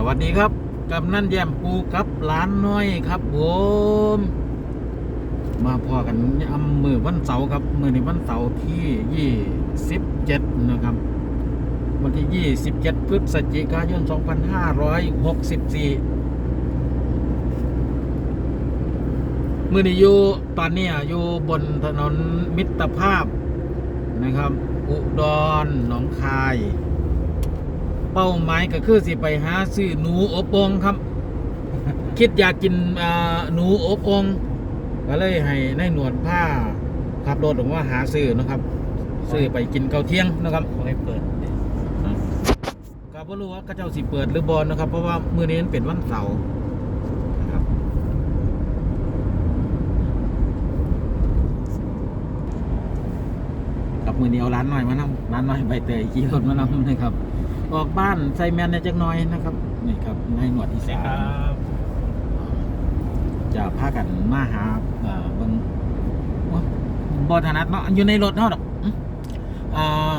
สวัสดีครับกำนันแยมปูกับหลานน้อยครับผมมาพอกันยามือวันเสาร์ครับมือในวันเสาร์ที่27นะครับ วันที่27พฤศจิกายน2564มือนี้อยู่ตอนนี้อยู่บนถนนมิตรภาพนะครับ อุดรหนองคาย เป้าหมายก็คือสิไปหาซื้อหนูอบโองครับ คิดอยากกินอ่าหนูอบโองก็เลยให้ในายหนวดผ้าขับรถออกมาหาซื้อนะครับซื้อไปกินเกาเที่ยงนะครับเขาให้เปิดก็บ่รู้ว่าเขาเจ้าสิเปิดหรือบอลนะครับ เพราะว่ามื้อนี้มันเป็นวันเสาร์นะครับกับมือนี้เอาร้านหน่อยมานำร้านหน่อยใบเตยขี่รถมานำนะครับ ออกบ้านใส่แมนในจักหน้อยนะครับนี่ครับในหนวดอีใช่สาครันบจะพากันมาหาเอ่อเบิ่งโอ๊ยบอถนัดเนาะอยู่ในรถเนาะดอกอื้ออ่า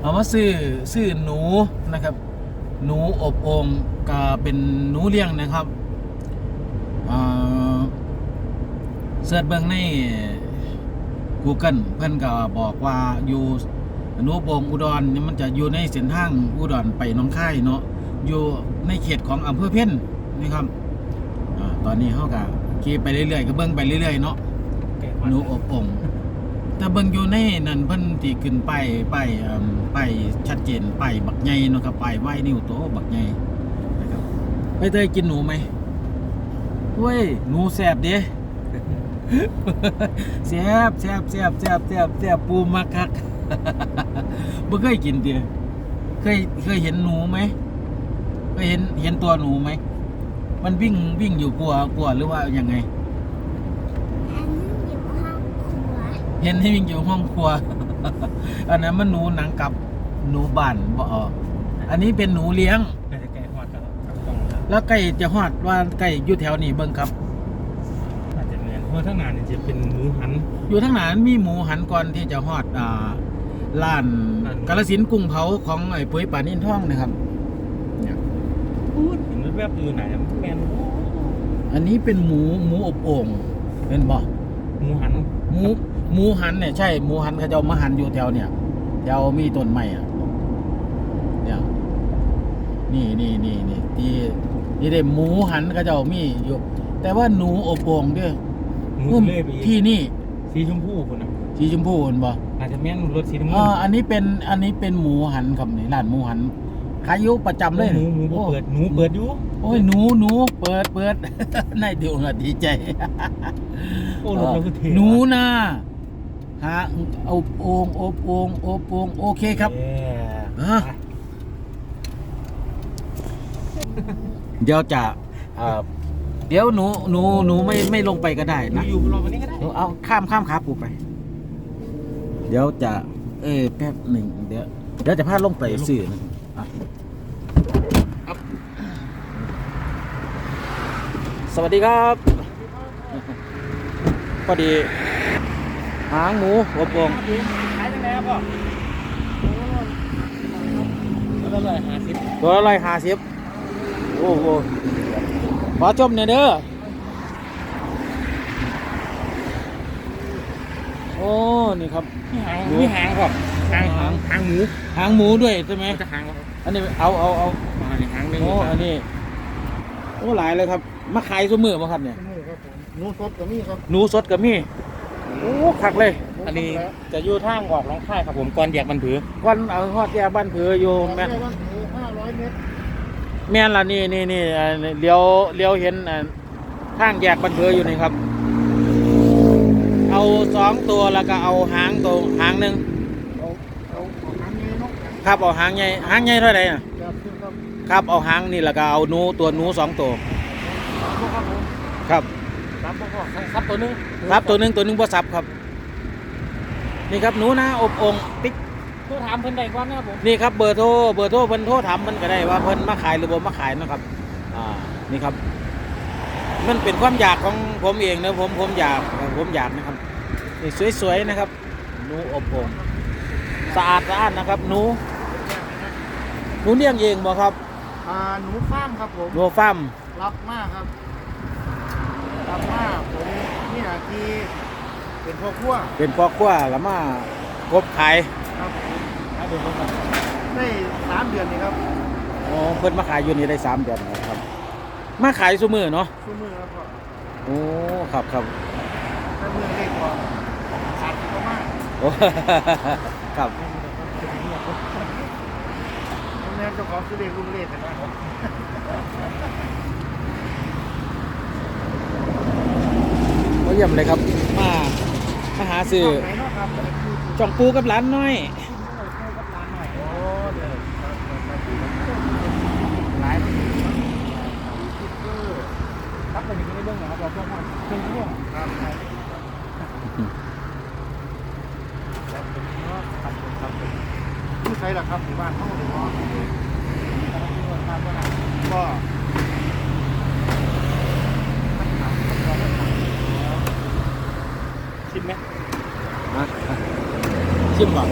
เอามาซื้อซื้อหนูนะครับ หนูอบโองก็เป็นหนูเลี้ยงนะครับอ่าเสิร์ชเบิ่งใน Google เพิ่นก็บอกว่าอยู่ หนูอบงอุดรเนี่ยมันจะอยู่ในเส้นทางอุดรไปน้องค่ายเนาะอยู่ในเขตของอำเภอเพ่นนะครับอาตอนนี้เขาก็ขี่ไปเรื่อยๆก็เบิ่งไปเรื่อยๆเนาะแกะหนูอบองค์แต่เบิ่งอยู่ในนั่นเพิ่นที่ขึ้นไปไปเอิ่มไปชัดเจนไปบักใหญ่เนาะครับไปไหว้นิ้วโตบักใหญ่นะครับไปเตยกินหนูไหมเว้ยหนูแซ่บเด้แซ่บแซ่บแซ่บแซ่บแซ่บแซ่บปูมักคัก บ่เคยกินเด้เคยเคยเห็นหนูไหมเคยเห็นเห็นตัวหนูไหม มันวิ่งวิ่งอยู่กลัวกลัวหรือว่ายังไงอันนี้อยู่ห้องครัวเห็นให้วิ่งอยู่ห้องครัว อันนั้นมันหนูหนังกับหนูบ้านบ่เอออันนี้เป็นหนูเลี้ยง น่าจะแกะหอดกับกับกล่องแล้วแล้วไก่จะฮอดว่าไก่อยู่แถวนี้เบิ่งครับ อาจจะเหมือนเพราะทั้งนานเนี่ยจะเป็นหมูหันอยู่ทั้งหนานมีหมูหันก่อนที่จะฮอดอ่า ร้านร้านกาลสินธุ์กุ้งเผาของไอ้ปุ้ยปานินท่องนะครับเนี่ยพูดเห็นแวบๆอยู่ไหนอะแมนอันนี้เป็นหมูหมูอบโอ่งเป็นบ่หมูหันหมูหมูหันเนี่ยใช่หมูหันเขาจะเอามาหันอยู่แถวเนี่ยแถวมีต้นไม้อะเนี่ยนี่นี่นี่นี่ที่นี่ได้หมูหันเขาจะเอามีอยู่แต่ว่าหนูอบโอ่งเด้วยหมูเล่ไปอีกที่นี่สีชมพูคนน่ะ สีชมพูเห็นบ่อาจจะแม่นรถสีน้ำอ๋เงิอนอันนี้เป็นอันนี้เป็นหมูหันครับนี่ร้านหมูหันขายอยู่ประจำเลยหมูหมูบ่เปิดหนูเปิดอยู่โอ้ยหนูหนูเปิดเปิด นายเดียวอะดีใจ โอ้รถเราคือเท่หนูนาหาอบโอ่งอบโอ่งอบโอ่งโอเคครับเย้อะเดี๋ยวจะเอ่อเดี๋ยวหนูหนูหนูไม่ไม่ลงไปก็ได้หนูนะอยู่รอวันนี้ก็ได้ หนูเอาข้ามข้ามขาปูไป เดี๋ยวจะ เออแป๊บหนึ่งเดี๋ยวเดี๋ยวจะพาลงไปสื่อนะครับอะครับสวัสดีครับ พอดี หางหมูหัวโปงขายยังไงครับพ่อแล้วก็เลยหาสิบตัวอะไรหาสิบโอ้โหขอชมเนี่อยเด้อ โอ้ นี่ครับมีหางมีหางครับหางหางหางหมูหางหมูด้วยใช่ไหมจะหางครับอันนี้เอาเอาเอามาในหางหนึ่งโอ้อันนี้โอ้หลายเลยครับมาขายซุมือมาครับเนี่ยหนูสดกับนี่ครับหนูสดกับมี่โอ้คักเลย อันนี้จะอยู่ทางออกหน้องค่ายครับผมก่อนแยกบันผือวันเอาฮอดแยกบ้านเผืออยู่แม่นวันถือห้าร้อยเมตรแม่นล่ะนี่นี่นี่อ่าเลี้ยวเลี้ยวเห็นอ่าทางแยกบ้านเผืออยู่นี่ครับเอาสองตัวแล้วก็เอาหางตัวหางหนึ่งครับเอาหางใหญ่หางใหญ่เท่าไหร่น่ะครับเอาหางนี่แล้วก็เอาหนูตัวหนูสองตัวครับครับครับตัวนึงครับตัวหนึ่งตัวหนึ่งบ่สับครับ นี่ครับหนูนะอบองติ๊กตัวถามเพิ่นได้ก่อนนะครับผมนี่ครับเบอร์โทรเบอร์โทรเพิ่นโทรถามมันก็ได้ว่าเพิ่นมาขายหรือบ่มาขายนะครับอ่านี่ครับ มันเป็นความอยากของผมเองนะผมผมอยากผมอยากนะครับ นี่สวยๆนะครับหนูอบองค์สะอาดสะอาดนะครับหนูหนูเลี้ยงเองบ่ครับคอ่าหนูฟ้าร์มครับผมโนฟาร์มรับมากครับรับมากผมนี่นาทีเป็นพ่อครัวเป็นพ่อครัวแล้วมากบขายครับผมถ้าเดินรถมาได้สามเดือนนี่ครับโอ้เพิ่นมาขายอยู่นี่ได้สามเดือนแล้วครับ มาขายซุมือเนาะสู้มือครับพ่อโอ้ครับครับถ้ามือเล็กกว่าาดก็มากโอ้ ครับ แม่เจ้าของคือเด็กรุ่นเล็กนะครับมาเยี่ยมเลยครับ มา มาหาซื้อไหนเนาะครับจ่องปูกับร้านน้อยโอ้เดี๋ยวครับหลายมันคือครับเป็นอย่างนี้เรื่องนะครับเราต้องมาเป็นเรื่องครับ แล้วเป็นเรื่องทำเป็นทำเป็น ผู้ ใช้ล่ะครับหมู่บ้านเขาหรือว่าการที่ว่าทำว่าก็ชิมไหมชิมบ่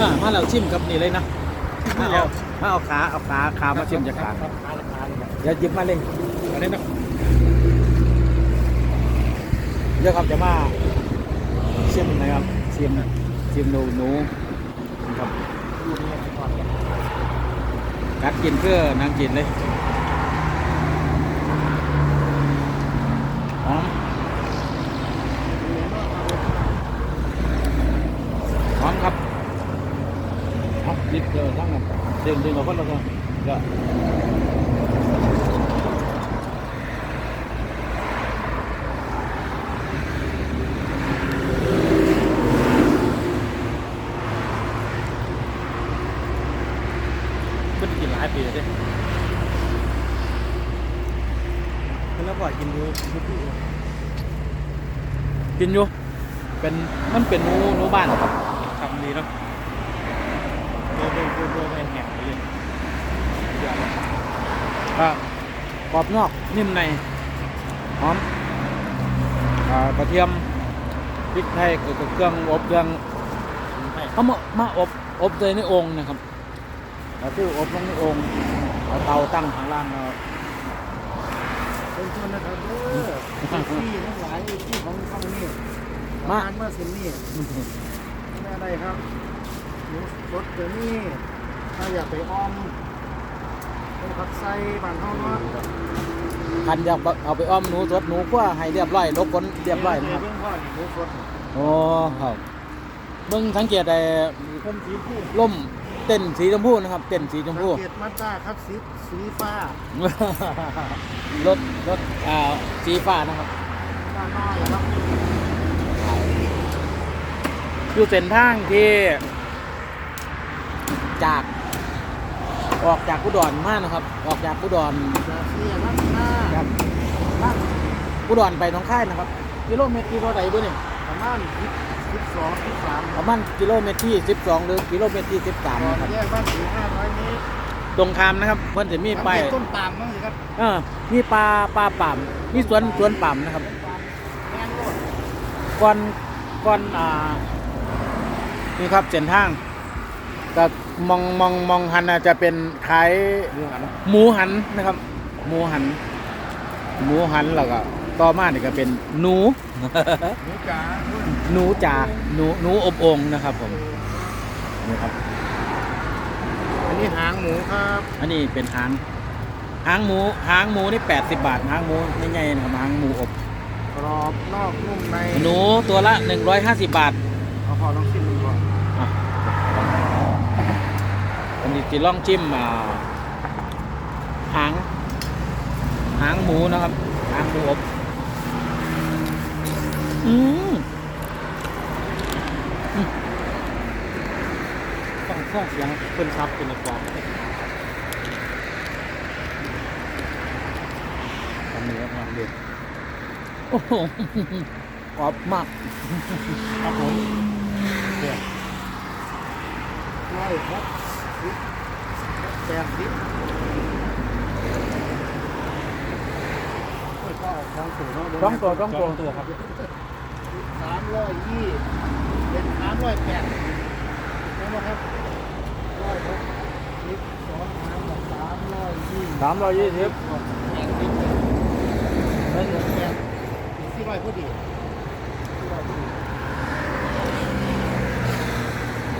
อ่ามาแล้วชิมกับนี่เลยนะมาเอามาเอาขาเอาขาขามาชิมจากขาราคาราคาเลยครับอย่าหยิบมาเลยอันนี้นะเดี๋ยวครับจะมาชิมนะครับชิมชิมหนูหนูนะครับ กัดกินเพื่อนางกินเลยหอมหอมครับหอมนิดเดียวทั้งนั้นดึงดึงออกคนละคนเดี๋ยวไม่ได้กินหลาย ปีเลยแล้วก็กินดูดูดูกินอยู่เป็นมันเป็นหนูหนูบ้านทำดีเนาะโดนโดนโดนโดนแหงไปเลยอ่ากรอบนอกนิ่มในหอมอ่ากระเทียมพริกไทยกับเครื่องอบเครื่องเขามามาอบอบเลยในองค์นะครับ แล้วคืออบลงในโองค์เอาเตาตั้งข้างล่างเอาเป็นชวนนะครับเออที่ทั้งหลายที่ของช่องนี้มาเมื่อสินนี่แม่ได้ครับหนูรถเดี๋ยวนี้ถ้าอยากไปอ้อมต้องขัดไส้บ้านเฮาเนาะคันอยากเอาไปอ้อมหนูสดหนูกว่าให้เรียบร้อยลกคนเรียบร้อยนะครับเรื่องพ่อนี่หนูสดโอ้ครับเบิ่งสังเกตไอ้ผมสีผู้ล่ม เต้นสีชมพูนะครับ เต้นสีชมพู สังเกตมาด้าครับสีสีฟ้ารถรถอ่าสีฟ้านะครับ ด้านน้อยครับอยู่เส้นทางที่ จากออกจากอุดรมานะครับ ออกจากอุดรจะเสียนักหน้าครับบ้านอุดรไปหน้องค่ายนะครับกิโลเมตรที่เท่าไหร่บุนี่ประมาณ สิบสองสิบสามประมาณกิโลเมตรที่ 12 หรือกิโลเมตรที่ 13ก่อนนะครับแยกบ้านถึงห้าร้อยเมตรตรงข้ามนะครับ เพิ่นจะมีป้ายสังเกตต้นปาล์มมั้งสิครับเออมีปลาปลาป่ามมีสวนสวนป่ามนะครับต้นปาล์มแม่นโลดก่อนก่อนอ่านี่ครับเส้นทางก็มองมองมองหันน่ะจะเป็นขายเรื่องอะไรหมูหันนะครับ หมูหัน หมูหันแล้วก็ ต่อมานี่ก็เป็นหนู หนูจ๋าด้วยหนูจ่าหนูหนูอบโองนะครับผมนี่ครับ อันนี้หางหมูครับอันนี้เป็นหางหางหมูหางหมูนี่80 บาทหางหมูไม่ใหญ่นะครับหางหมูอบกรอบนอกนุ่มในหนูตัวละ 150 บาทเอาพอลองชิมดูก่อนอะอันนี้จะลองจิ้มอ่าหางหางหมูนะครับหางหมูอบ อืมต้องเครื่องเสียงเพิ่นซับเป็นกว่าทำเนื้อทำเด็ดโอ้โหกรอบมากครับผมเดี๋ยวร้อยครับสิบแปดสิบโอ้องสูงเนาะเดี๋ยวต้องตัวต้องตัวองตัวครับ สามร้อยยี่เป็นสามร้อยแปดใช่ไหมครับร้อยหกสิบสองหารกับสามร้อยสามร้อยยี่สิบแห้งนิดเล่นแค่สี่ร้อยพอดีสี่ร้อยพอดี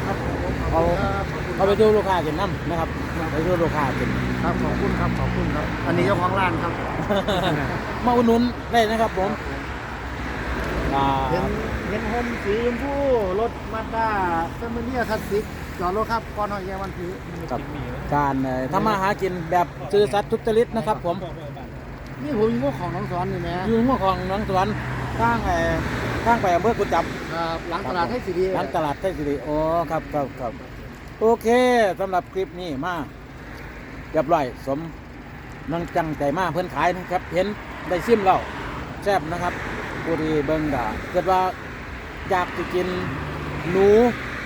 ครับผมขเอาบคุณครับขอบคุณเอาไปดูลูกค้ากินน้ำนะครับไปดูลูกค้ากินครับขอบคุณครับขอบคุณครับ อันนี้เจ้าของร้านครับ มาอุดหนุนได้นะครับผม อ่าเห็นเห็นโฮมสีชมพูรถมาด้าเฟมิเลียคลาสสิกจอดรถครับก่อนหอยแยวันถือกับการเอ่อทำมาหากินแบบซื่อสัตย์ทุจริตนะครับ ผมนี่ผมอยู่ของน้องสอนนี่แหมอยู่หัวของหน้องสวนข้างไอ้ข้างไปอำเภอกุจับครับหลังตลาดให้สีดีร้านตลาดไทยสิริโอ้ครับครับครับโอเคสำหรับคลิปนี้มาเรียบร้อยสมนังจังใจมากเพื่อนขายนะครับ เห็นได้ซิมแล้วแซ่บนะครับ ผู้ที่เบิ่งกะเกิดว่าอยากจะกินหนู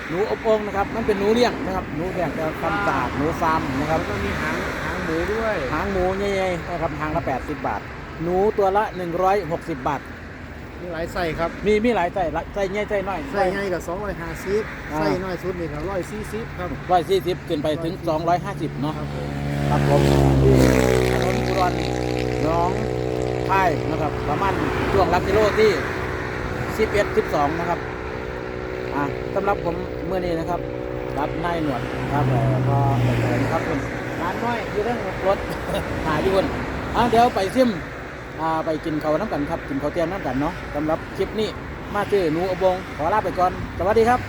หนูอบโองนะครับ มันเป็นหนูเลี้ยงนะครับหนูเลี้ยงแต่ทำจากหนูฟาร์มนะครับแล้วก็มีหางหางหมูด้วย หางหมูใหญ่ๆนะครับหางละ 80 บาท หนูตัวละ 160 บาท มีหลายไส้ครับ มีมีหลายไส้ละไส้ใหญ่ไส้น้อยไส้ใหญ่กับ250อ่าไส้น้อยสุดนี่ครับ140ครับร้อยสี่สิบขึ้นไปถึง 250 เนาะครับผมครับผมที่ถนนอุดรหน้อง พายนะครับ ประมาณช่วงลักกิโลที่11 12นะครับอะสำหรับผมเมื่อนี้นะครับรับนายหนวดครับเอ่อพอไปเลยนะครับคุณร้านน้อยอยู่เรื่องรถหาอยู่คนอะเดี๋ยวไปซิมอ่าไปกินเขาวน้ำกันครับกินข้าวเตียมน้ำกันเนาะสำหรับคลิปนี้มาซื้อหนูอบงขอลาไปก่อนสวัสดีครับ